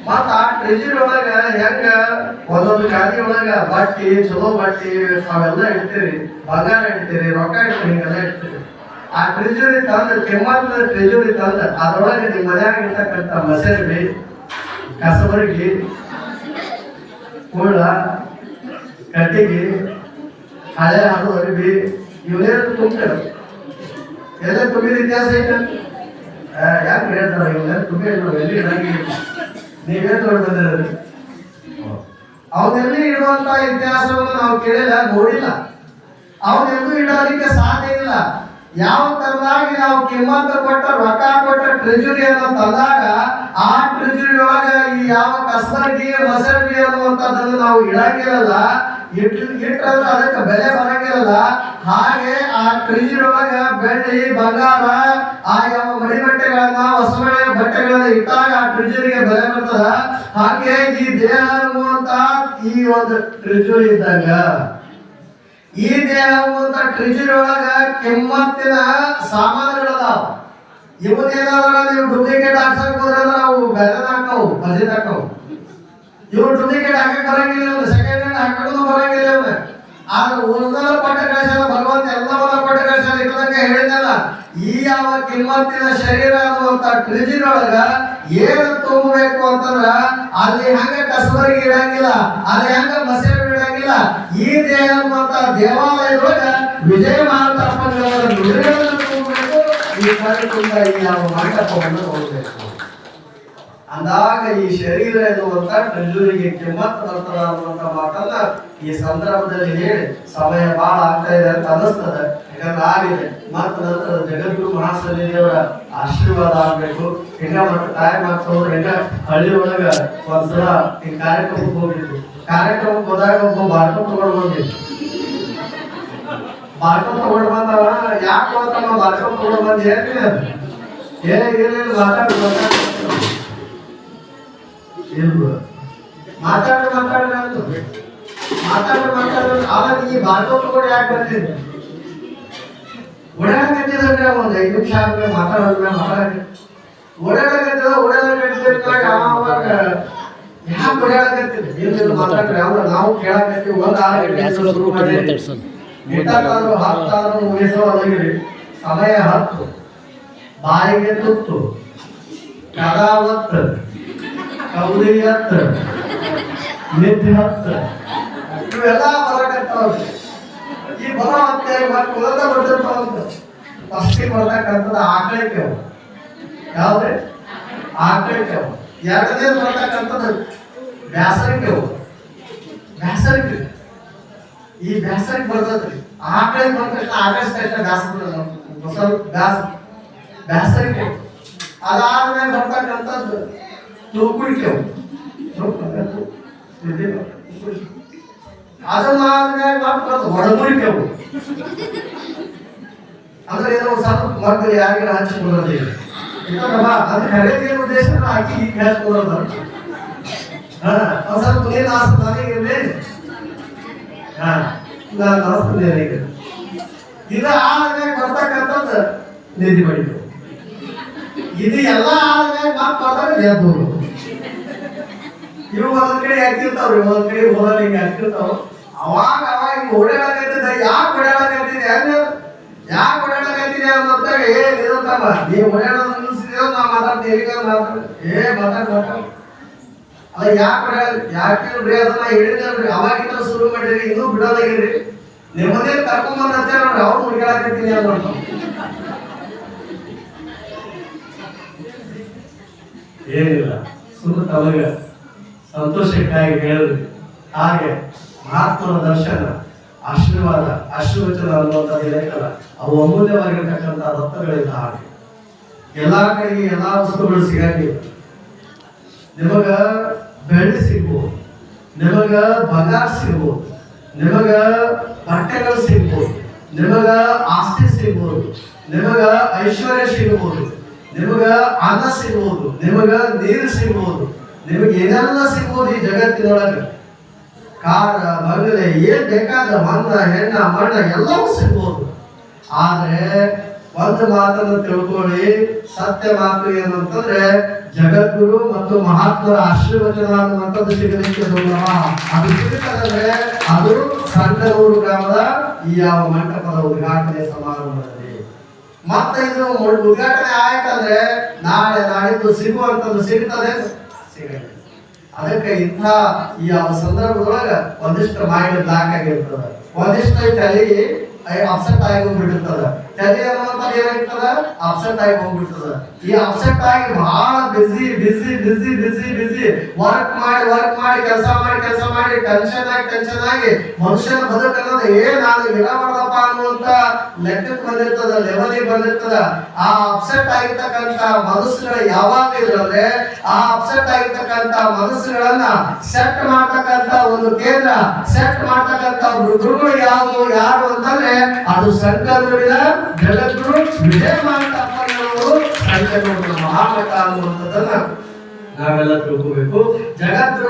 ಮತ್ತ ಆ ಟ್ರೆಜರಿ ಒಳಗ ಹೆಂಗ? ಒಂದೊಂದು ಖಾತೆ ಒಳಗ ಬಟ್ಟಿ, ಚಲೋ ಬಟ್ಟಿ, ಅವೆಲ್ಲ ಇಡ್ತೀರಿ. ಬಂಗಾರ ಇಡ್ತೀರಿ, ರೊಕ್ಕ ಇಡ್ತೀರಿ, ಹಿಂಗೆಲ್ಲ ಇಡ್ತೀರಿ. ಆ ಟ್ರೆಜರಿ ತಂದ ಕೆಮ್ಮತ್ತ ಟ್ರೆಜರಿ ತಂದ ಅದರೊಳಗೆ ನಿಮ್ಮ ಮನ್ಯಾಗ ಇರ್ತಕ್ಕಂಥ ಮಸೇರಿ ಕಸಬರಿಗೆ, ಕುಳ್ಳ, ಕಟ್ಟಿಗೆ, ಹಳೆ ಹಾಡು, ಅರಿವಿ ಇವನೇನು ತುಂಬ್ತಾರೆ ಎಲ್ಲ ತುಂಬಿದ ಇತಿಹಾಸ ಐತೆ? ಯಾಕೆ ಹೇಳ್ತಾರೆ ಇವನೇ ತುಂಬಿ ಎಲ್ಲಿ ಹಂಗೆ ನೀವೇ ತೊಗೊಂಡು ಬಂದಿರೋದು. ಅವನ್ನೆಲ್ಲಿ ಇಡುವಂತ ಇತಿಹಾಸವನ್ನು ನಾವು ಕೇಳಿಲ್ಲ, ನೋಡಿಲ್ಲ. ಅವನ್ನೆಲ್ಲೂ ಇಡೋದಕ್ಕೆ ಸಾಧ್ಯ ಇಲ್ಲ. ಯಾವ ತರದಾಗಿ ನಾವು ಕಿಮ್ಮತ್ತ ಕೊಟ್ಟ ರೊಕ್ಕ ಕೊಟ್ಟ ಟ್ರೆಜರಿಯನ್ನು ತಂದಾಗ ಆ ಟ್ರೆಜರಿ ಒಳಗ ಈ ಯಾವ ಕಸಬರ್ಗಿ ಮಸರ್ಗಿ ಅನ್ನುವಂಥದ್ದನ್ನು ನಾವು ಇಡಂಗಿರಲ್ಲ ಇಟ್ಟು ಇಟ್ಟಂದ್ರೆ ಅದಕ್ಕೆ ಬೆಲೆ ಬರಂಗಿರಲ್ಲ ಹಾಗೆ ಆ ಟ್ರೆಜರಿ ಒಳಗ ಬೆಳ್ಳಿ, ಬಂಗಾರ, ಆ ಯಾವ ಮಡಿ ಬಟ್ಟೆಗಳನ್ನ ಬಟ್ಟೆಗಳನ್ನ ಇಟ್ಟಾಗ ಆ ಟ್ರೆಜರಿಗೆ ಬೆಲೆ ಬರ್ತದ. ಹಾಗೆ ಈ ದೇಹ ಅನ್ನುವಂತ ಈ ಒಂದು ಟ್ರೆಜರಿ ಇದ್ದಂಗ. ಈ ದೇಹವಂತ ಟ್ರೆಜರಿ ಒಳಗ ಕೆಮ್ಮತ್ತಿನ ಸಾಮಾನುಗಳದಾವ ಇವತ್ತೇನಾದ್ರ ನೀವು ಡೂಪ್ಲಿಕೇಟ್ ಹಾಕ್ಸಕ್ ಹೋದ್ರೆ ನಾವು ಬೆಲೆ ಹಾಕವು ಬಜೆಟ್ ಹಾಕವು ಇವ್ರು ಡೂಪ್ಲಿಕೇಟ್ ಹಾಕಕ್ ಬರಂಗಿಲ್ಲ ಸೆಕೆಂಡ್ ಹ್ಯಾಂಡ್ ಹಾಕೋದು ಬರಂಗಿಲ್ಲ ಆದ್ರೆ ಉಳಿದೆಲ್ಲ ಕೊಟ್ಟ ಕಳಿಸಲ್ಲ ಭಗವಂತ, ಎಲ್ಲವನ್ನ ಕೊಟ್ಟ ಕಳಿಸಲ್ಲ ಇಟ್ಟದಂಗ ಹೇಳಿದ್ನಲ್ಲ, ಈ ಯಾವ ಕಿಮ್ಮತ್ತಿನ ಶರೀರ ಅನ್ನುವಂತ ಟ್ರೆಜರಿ ಒಳಗ ಏನು ತುಂಬಬೇಕು ಅಂತಂದ್ರ ಅಲ್ಲಿ ಹಂಗ ಕಸಬರಿಗೆ ಇಡಂಗಿಲ್ಲ, ಅಲ್ಲಿ ಹಂಗ ಮಸೇರಿ ಇಡಂಗಿಲ್ಲ, ಈ ದೇಹ ಅನ್ನುವಂತ ದೇವಾಲಯದೊಳಗ ವಿಜಯ ಮಾರುತಪ್ಪನವರ ನುಡಿಗಳನ್ನು ಈ ಕಾರ್ಯಕ್ರಮ ಈ ಯಾವ ಮಂಟಪವನ್ನು ನೋಡಬೇಕು. ಅಂದಾಗ ಈ ಶರೀರ ಎನ್ನುವಂತ ಕಂಜೂರಿಗೆ ಕಿಮ್ಮತ್ ಬರ್ತದ ಅನ್ನುವಂತ ಮಾತನ್ನ ಈ ಸಂದರ್ಭದಲ್ಲಿ ಹೇಳಿ, ಸಮಯ ಬಹಳ ಆಗ್ತಾ ಇದೆ ಅಂತ ಅನಿಸ್ತದ ಯಾಕಂದ್ರೆ ಆಗಿದೆ. ಮತ್ತ ನಂತರ ಜಗದ್ಗುರು ಮಹಾಸಲಿ ಆಶೀರ್ವಾದ ಆಗ್ಬೇಕು. ಹಿಂಗ ಮತ್ತೆ ಟೈಮ್ ಆಗ್ತವ್ರು ಹಿಂಗ ಹಳ್ಳಿ ಒಳಗ ಒಂದ್ಸಲ ಈ ಕಾರ್ಯಕ್ರಮಕ್ಕೆ ಹೋಗಿದ್ವಿ. ಕಾರ್ಯಕ್ರಮಕ್ಕೆ ಹೋದಾಗ ಒಬ್ಬ ಬಾಳ್ಕೊಂಡ್ ತಗೊಂಡು ಬಂದಿದ್ವಿ ಬಾಳ್ಕೊಂಡ್ ತಗೊಂಡು ಬಂದವ? ಯಾಕೆ ಅಂತ ತಗೊಂಡು ತಗೊಂಡ್ ಬಂದ್ ಏನೇ ಏ ಇಲ್ಲ ಮಾತಾಡಿ ಮಾತಾಡಿ ಇಲ್ವ ಮಾತಾಡ ಮಾತಾಡ ಅಂದು ಮಾತಾಡ ಮಾತಾಡ ಆವಾಗ ಈ ಬಾಳ್ಕೊಂಡ್ ತಗೊಂಡು ಯಾಕೆ ಬರ್ತಿದ್ದೆ ಓಡಾಡಕತ್ತಿದ್ರೆ ಒಂದು ಐದು ನಿಮಿಷ ಆದ್ಮೇಲೆ ಮಾತಾಡೋದ್ಮೇಲೆ ಮಾತಾಡಿ ಓಡಾಡಕತ್ತಿದ ಓಡಾಡಕತ್ತಿದ್ದಾಗ ಅವಾಗ ಯಾಕೆ ಓಡಾಡಕತ್ತಿದ್ದೆ ಏನಿಲ್ಲ ಮಾತಾಡ್ರಿ ಅವ್ರು ನಾವು ಕೇಳಕತ್ತೀವಿ ಒಂದು ಆರು ಗಂಟೆ ಶುರು ಮಾಡಿ ಊಟಕ್ಕಾದ್ರೂ ಹತ್ತಾದ್ರೂ ಮುಗಿಸೋದಾಗಿರಿ ಸಮಯ ಹತ್ತು ಬಾಯಿಗೆ ತುತ್ತು ಕದ ಒತ್ತು ಹತ್ರ. ನಿದ್ದೆ ಹತ್ತು ಇವೆಲ್ಲ ಬರಕತ್ತಾವ್ರಿ. ಈ ಬರ ಮತ್ತೆ ಮತ್ತೆ ಉಳಿದ ಬರ್ತಿರ್ತಾವಂತ ಫಸ್ಟಿಗೆ ಬರ್ತಕ್ಕಂಥದ್ದು ಆಕಳಿಕೆ ಯಾವ್ದ್ರಿ ಆಕಳಿಕೆ ಎರಡನೇ ಬರ್ತಕ್ಕಂಥದ್ದು ಬ್ಯಾಸರಿಕೆ ಬ್ಯಾಸರಿಕೆ. ಈ ಬ್ಯಾಸರಿಕೆ ಬರ್ತದ್ರಿ. ಆಕಳಿಗೆ ಬಂದ ತಕ್ಷಣ ಆಕಾಶ ತಕ್ಷಣ ಬ್ಯಾಸರ ಸ್ವಲ್ಪ ಬ್ಯಾಸ ಬ್ಯಾಸರಿಕೆ. ಅದಾದ್ಮೇಲೆ ಬರ್ತಕ್ಕಂಥದ್ದು ಒಡಗುಳಿಕೆ ಅವು ಅಂದ್ರೆ ಏನೋ ಸ್ವಲ್ಪ ಮಕ್ಕಳು ಯಾರಿಗಾರ ಹಂಚಿಕೊಳ್ಳೋದಿಲ್ಲ ಅದು ಖರೀದಿ ಉದ್ದೇಶ ಹಾಕಿ ಹಂಚ್ಕೊಳ್ಳೋದು ಹಾ ನೀನು ಆಸ್ತ ನನಗಿರ್ಲಿ ಹಾ ಆದ್ಮೇಲೆ ಬರ್ತಕ್ಕಂಥದ್ದು ನಿಧಿ ಬಡಿತು ಇದು ಎಲ್ಲ ಆದ್ಮೇಲೆ ಮಾತಾಡ್ತಾರೆ ಹೋಗೋದು ಇವು ಒಂದೊಂದ್ ಕಡೆ ಹಾಕಿರ್ತಾವ್ರಿ ಒಂದೊಂದ್ ಕಡೆ ಹೋದಾಗ ಹಿಂಗೆ ಹಾಕಿರ್ತಾವ ಅವಾಗ ಅವಾಗ ಹಿಂಗೆ ಓಡಾಡಕತ್ತಿದ್ದ ಯಾಕೆ ಓಡಾಡಕತ್ತಿದೆ ಹೆಂಗ ಯಾಕೆ ಓಡಾಡಕತ್ತಿದೆ ಅನ್ನೋದಾಗ ಏ ನಿರಂತಮ್ಮ ನೀವು ಓಡಾಡೋದು ನಿಲ್ಸಿದ್ರೆ ನಾ ಮಾತಾಡ್ತೀನಿ ಎಲ್ಲಿಗ ಮಾತಾಡ ಏ, ಮಾತಾಡ್, ಮಾತಾಡ. ಯಾಕೆ ಯಾಕೆ ಯಾಕಿಲ್ರಿ ಅದನ್ನ ಹೇಳಿದ್ರಿ ಅವಾಗಿಂದ ಶುರು ಮಾಡಿರಿ ಇನ್ನೂ ಬಿಡೋದಾಗಿರ್ರಿ ನಿಮ್ಮದೇ ಕರ್ಕೊಂಬಂದ್ ಅಂತ ನೋಡ್ರಿ, ಅವ್ರು ಹುಡುಗಾಡಕತ್ತೀನಿ ಅನ್ಕೊಂಡು ಏನಿಲ್ಲ ಸುಮ್ಮನೆ ತಮಗೆ ಸಂತೋಷಕ್ಕಾಗಿ ಹೇಳಿದ್ರು ಹಾಗೆ ಮಹಾತ್ಮನ ದರ್ಶನ, ಆಶೀರ್ವಾದ, ಆಶೀರ್ವಚನ ಅನ್ನುವಂಥದ್ದು ಏನೈತಲ್ಲ ಅವು ಅಮೂಲ್ಯವಾಗಿರ್ತಕ್ಕಂಥ ರಕ್ತಗಳಿಂದ ಹಾಗೆ. ಎಲ್ಲಾ ಕಡೆಗೆ ಎಲ್ಲಾ ವಸ್ತುಗಳು ಸಿಗಂಗಿಲ್ಲ. ನಿಮಗ ಬೆಳೆ ಸಿಗ್ಬೋದು, ನಿಮಗ ಬಂಗಾರ ಸಿಗ್ಬೋದು, ನಿಮಗ ಬಟ್ಟೆಗಳು ಸಿಗ್ಬೋದು, ನಿಮಗ ಆಸ್ತಿ ಸಿಗ್ಬೋದು, ನಿಮಗ ಐಶ್ವರ್ಯ ಸಿಗ್ಬೋದು, ನಿಮಗ ಅನ್ನ ಸಿಗ್ಬೋದು, ನಿಮಗ ನೀರು ಸಿಗ್ಬೋದು ನಿಮಗೆ ಏನೆಲ್ಲ ಸಿಗ್ಬೋದು ಈ ಜಗತ್ತಿನೊಳಗೆ? ಕಾರ ಬಂಗಲೆ ಏನ್ ಬೇಕಾದ ಮನ್ನ ಹೆಣ್ಣ ಮಣ್ಣ ಎಲ್ಲವೂ ಸಿಗ್ಬೋದು. ಆದ್ರೆ ಒಂದು ಮಾತನ್ನು ತಿಳ್ಕೊಳ್ಳಿ, ಸತ್ಯ ಮಾತು ಏನು ಅಂತಂದ್ರೆ ಜಗದ್ಗುರು ಮತ್ತು ಮಹಾತ್ಮರ ಆಶೀರ್ವಚನ ಅನ್ನುವಂಥದ್ದು ಸಿಗಲಿಕ್ಕೆ ಅದು ಸಿಗುತ್ತಂದ್ರೆ ಅದು ಸಂಕನೂರು ಗ್ರಾಮದ ಈ ಯಾವ ಮಂಟಪದ ಉದ್ಘಾಟನೆ ಸಮಾರಂಭದಲ್ಲಿ. ಮತ್ತೆ ಇದು ಉದ್ಘಾಟನೆ ಆಯ್ತಂದ್ರೆ ನಾಳೆ ನಾಡಿದ್ದು ಸಿಗುವಂಥದ್ದು ಸಿಗ್ತದೆ. ಸಿಗಲ್ಲ ಅದಕ್ಕೆ ಇಂಥ ಈ ಸಂದರ್ಭದೊಳಗ ಒಂದಿಷ್ಟು ಮೈಂಡ್ ಬ್ಲಾಕ್ ಆಗಿರ್ತದ ಒಂದಿಷ್ಟು ತಲೆ ಅಪ್ಸೆಟ್ ಆಗಿ ಹೋಗ್ಬಿಟ್ಟಿರ್ತದ. ತಲೆ ಅನ್ನುವಂಥದ್ದು ಏನಾಗ್ತದ? ಅಪ್ಸೆಟ್ ಆಗಿ ಹೋಗ್ಬಿಡ್ತದ. ಈ ಅಪ್ಸೆಟ್ ಆಗಿ ಬಹಳ ಬಿಸಿ ಬಿಸಿ ಬಿಸಿ ಬಿಸಿ ಬಿಸಿ ವರ್ಕ್ ಮಾಡಿ ವರ್ಕ್ ಮಾಡಿ, ಕೆಲಸ ಮಾಡಿ ಕೆಲಸ ಮಾಡಿ ಟೆನ್ಷನ್ ಆಗಿ ಟೆನ್ಷನ್ ಆಗಿ ಮನುಷ್ಯನ ಬದುಕು ಅನ್ನೋದು ಏ ನಾನು ಇರಬಾರ್ದಪ್ಪ ಅನ್ನುವಂತ ಲೆಕ್ಕಕ್ಕೆ ಬಂದಿರ್ತದ ಲೆವೆಲಿಗೆ ಬಂದಿರ್ತದ. ಆ ಅಪ್ಸೆಟ್ ಆಗಿರ್ತಕ್ಕಂತ ಮನಸ್ಸುಗಳು ಯಾವಾಗ ಇದ್ರೆ ಆ ಅಪ್ಸೆಟ್ ಆಗಿರ್ತಕ್ಕಂತ ಮನಸ್ಸುಗಳನ್ನ ಸೆಟ್ ಮಾಡ್ತಕ್ಕಂತ ಒಂದು ಕೇಂದ್ರ ಸೆಟ್ ಮಾಡ್ತಕ್ಕಂತ ಗುರುಗಳು ಯಾವುದು ಯಾರು ಅಂತಂದ್ರೆ ಅದು ಸಂಕಲ್ಪವಿನ ವಿಜಯ ಸಂಕಲ್ಪಗಳು ಮಹಾಮಠ ಅನ್ನುವಂಥದ್ದನ್ನ ನಾವೆಲ್ಲ ತಿಳ್ಕೋಬೇಕು.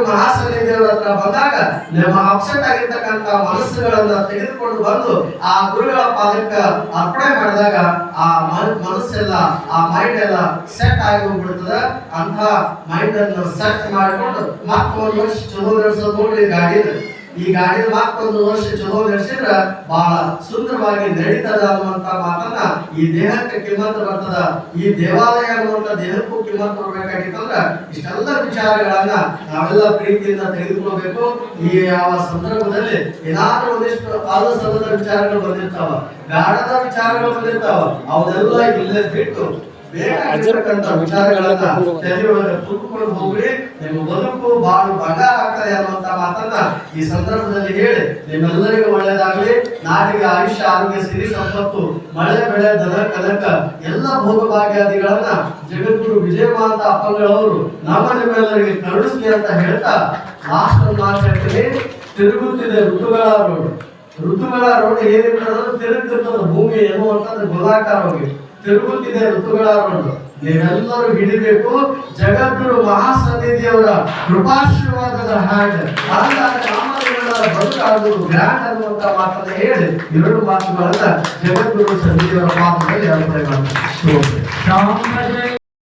ಮಹಾಸನ್ನಿಧಿಯವರ ಹತ್ರ ಬಂದಾಗ ನಿಮ್ಮ ಅಪ್ಸೆಟ್ ಆಗಿರ್ತಕ್ಕಂಥ ಮನಸ್ಸುಗಳನ್ನ ತೆಗೆದುಕೊಂಡು ಬಂದು ಆ ಗುರುಗಳ ಪಾದಕ್ಕೆ ಅರ್ಪಣೆ ಮಾಡಿದಾಗ ಆ ಮನಸ್ಸೆಲ್ಲ, ಆ ಮೈಂಡ್ ಎಲ್ಲ ಸೆಟ್ ಆಗಿ ಹೋಗ್ಬಿಡ್ತದ. ಅಂತ ಮೈಂಡ್ ಅನ್ನು ಸೆಟ್ ಮಾಡಿಕೊಂಡು ಮತ್ತೊಂದು ವರ್ಷ ಚಲೋ ನಡೆಸೋದು ಗಾಡಿ ಈ ಗಾಡಿ ಒಂದು ವರ್ಷ ಚಲೋ ನಡೆಸಿದ್ರ ಬಹಳ ಸುಂದರವಾಗಿ ನಡೀತದ ಅನ್ನುವಂತ ಮಾತನ್ನ ಈ ದೇಹಕ್ಕೆ ಕಿಮ್ಮತ್ತು ಬರ್ತದ, ಈ ದೇವಾಲಯ ಅನ್ನುವಂತ ದೇಹಕ್ಕೂ ಕಿಮ್ಮತ್ತು ಬರ್ಬೇಕಾಗಿತ್ತಂದ್ರ ಇಷ್ಟೆಲ್ಲ ವಿಚಾರಗಳನ್ನ ನಾವೆಲ್ಲ ಪ್ರೀತಿಯಿಂದ ತೆಗೆದುಕೊಳ್ಬೇಕು. ಈ ಯಾವ ಸಂದರ್ಭದಲ್ಲಿ ಏನಾದ್ರೂ ಒಂದಿಷ್ಟು ಆದ ಸಲ್ಲದ ವಿಚಾರಗಳು ಬಂದಿರ್ತಾವ, ಗಾಢದ ವಿಚಾರಗಳು ಬಂದಿರ್ತಾವ, ಅವನ್ನೆಲ್ಲ ಇಲ್ಲೇ ಬಿಟ್ಟು ತುಂಬಿಕೊಂಡು ಹೋಗ್ರಿ. ನಿಮ್ಮ ಬದುಕು ಬಹಳ ಬಂಗಾರ ಆಗ್ತದೆ ಅನ್ನುವಂತ ಮಾತನ್ನ ಈ ಸಂದರ್ಭದಲ್ಲಿ ಹೇಳಿ. ನಿಮ್ಮೆಲ್ಲರಿಗೂ ಒಳ್ಳೆಯದಾಗಲಿ ನಾಡಿಗೆ ಆಯುಷ್ಯ, ಆರೋಗ್ಯ, ಸಿರಿ ಸಂಪತ್ತು, ಮಳೆ, ಬೆಳೆ, ದನ, ಕನಕ, ಎಲ್ಲ ಭೋಗಭಾಗ್ಯಾದಿಗಳನ್ನ ಜಗದ್ಗುರು ವಿಜಯಮಾಂತ ಅಪ್ಪಂಗಳವರು ನಮ್ಮ ನಿಮ್ಮೆಲ್ಲರಿಗೆ ಕರುಣಿಸ್ಲಿ ಅಂತ ಹೇಳ್ತಾ ಮಾಸ್ಟರ್ ಮಾರ್ಕೆಟ್ಲಿ ತಿರುಗುತ್ತಿದೆ ಋತುಗಳ ರೋಡ್ ಋತುಗಳ ರೋಡ್ ಏನಿರ್ತದ ತಿರುಗುತ್ತಿರ್ತದ ಭೂಮಿ ಅಂತಂದ್ರೆ ಗೋಲಾಕಾರವಾಗಿ ತಿರುಗುತ್ತಿದೆ ಋತುಗಳ ನೀವೆಲ್ಲರೂ ಹಿಡಿಬೇಕು. ಜಗದ್ಗುರು ಮಹಾಸನ್ನಿಧಿಯವರ ಕೃಪಾಶೀರ್ವಾದದ ಹ್ಯಾಂಡ್ ಬದುಕಾಗುವುದು ಗ್ರ್ಯಾಂಡ್ ಅನ್ನುವಂತ ಮಾತನ್ನ ಹೇಳಿ ಎರಡು ಮಾತುಗಳನ್ನ ಜಗದ್ಗುರು ಸನ್ನಿಧಿಯವರ ಮಾತುಗಳಲ್ಲಿ ಅರ್ಪಣೆ ಮಾಡ್ತಾರೆ